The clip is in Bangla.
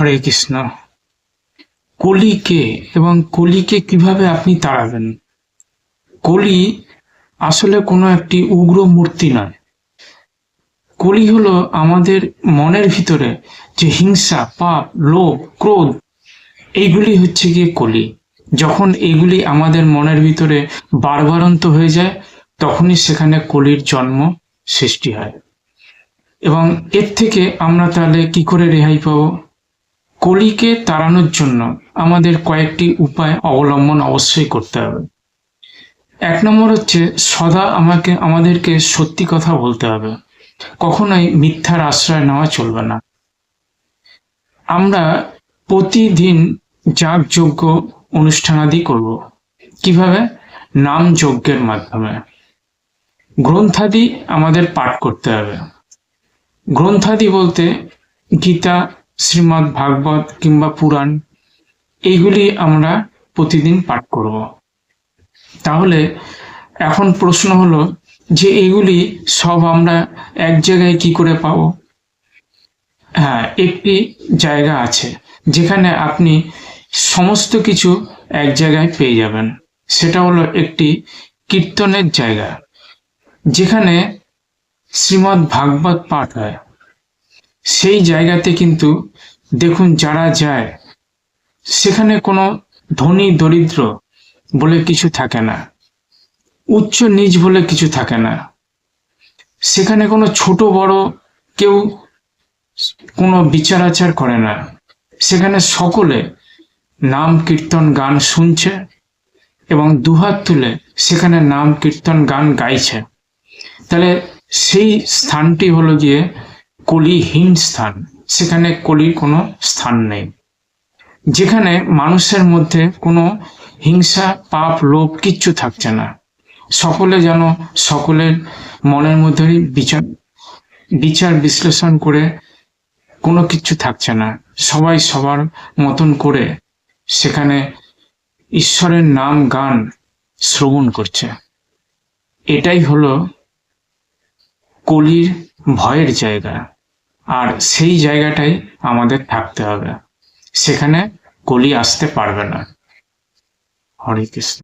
হরে কৃষ্ণ। কলিকে এবং কলিকে কীভাবে আপনি তাড়াবেন? কলি আসলে কোনো একটি উগ্র মূর্তি নয়। কলি হলো আমাদের মনের ভিতরে যে হিংসা, পাপ, লোভ, ক্রোধ, এইগুলি হচ্ছে গিয়ে কলি। যখন এগুলি আমাদের মনের ভিতরে বারবারন্ত হয়ে যায়, তখনই সেখানে কলির জন্ম সৃষ্টি হয়। এবং এর থেকে আমরা তাহলে কি করে রেহাই পাবো? কলিকে তাড়ানোর জন্য আমাদের কয়েকটি উপায় অবলম্বন অবশ্যই করতে হবে। এক নম্বর হচ্ছে সদা আমাকে, আমাদেরকে সত্যি কথা বলতে হবে। কখনোই মিথ্যার আশ্রয় নেওয়া চলবে না। আমরা প্রতিদিন যাগযজ্ঞ অনুষ্ঠানাদি করব। কীভাবে? নাম যজ্ঞের মাধ্যমে। গ্রন্থাদি আমাদের পাঠ করতে হবে। গ্রন্থাদি বলতে গীতা শ্রীমদ্ ভাগবত কিংবা পুরাণ, এইগুলি আমরা প্রতিদিন পাঠ করব। তাহলে এখন প্রশ্ন হলো যে এইগুলি সব আমরা এক জায়গায় কি করে পাবো? হ্যাঁ একটি জায়গা আছে যেখানে আপনি সমস্ত কিছু এক জায়গায় পেয়ে যাবেন। সেটা হলো একটি কীর্তনের জায়গা, যেখানে শ্রীমদ্ ভাগবত পাঠ হয়। সেই জায়গাতে কিন্তু দেখুন যারা যায়, সেখানে কোনো ধনী দরিদ্র বলে কিছু থাকে না, উচ্চ নিচ বলে কিছু থাকে না। সেখানে কোনো ছোট বড় কেউ কোনো বিচার আচার করে না। সেখানে সকলে নাম, কীর্তন, গান শুনছে এবং দুহাত তুলে সেখানে নাম, কীর্তন, গান গাইছে। তাহলে সেই স্থানটি হলো গিয়ে কলিহীন স্থান, সেখানে কলির কোনো স্থান নেই। যেখানে মানুষের মধ্যে কোনো হিংসা, পাপ, লোভ কিচ্ছু থাকছে না। সকলে যেন সকলের মনের মধ্যেই বিচার বিচার বিশ্লেষণ করে কোনো কিছু থাকছে না। সবাই সবার মতন করে সেখানে ঈশ্বরের নাম গান শ্রবণ করছে। এটাই হলো কলির ভয়ের জায়গা। আর সেই জায়গাটাই আমাদের থাকতে হবে। সেখানে কলি আসতে পারবে না। হরে কৃষ্ণ।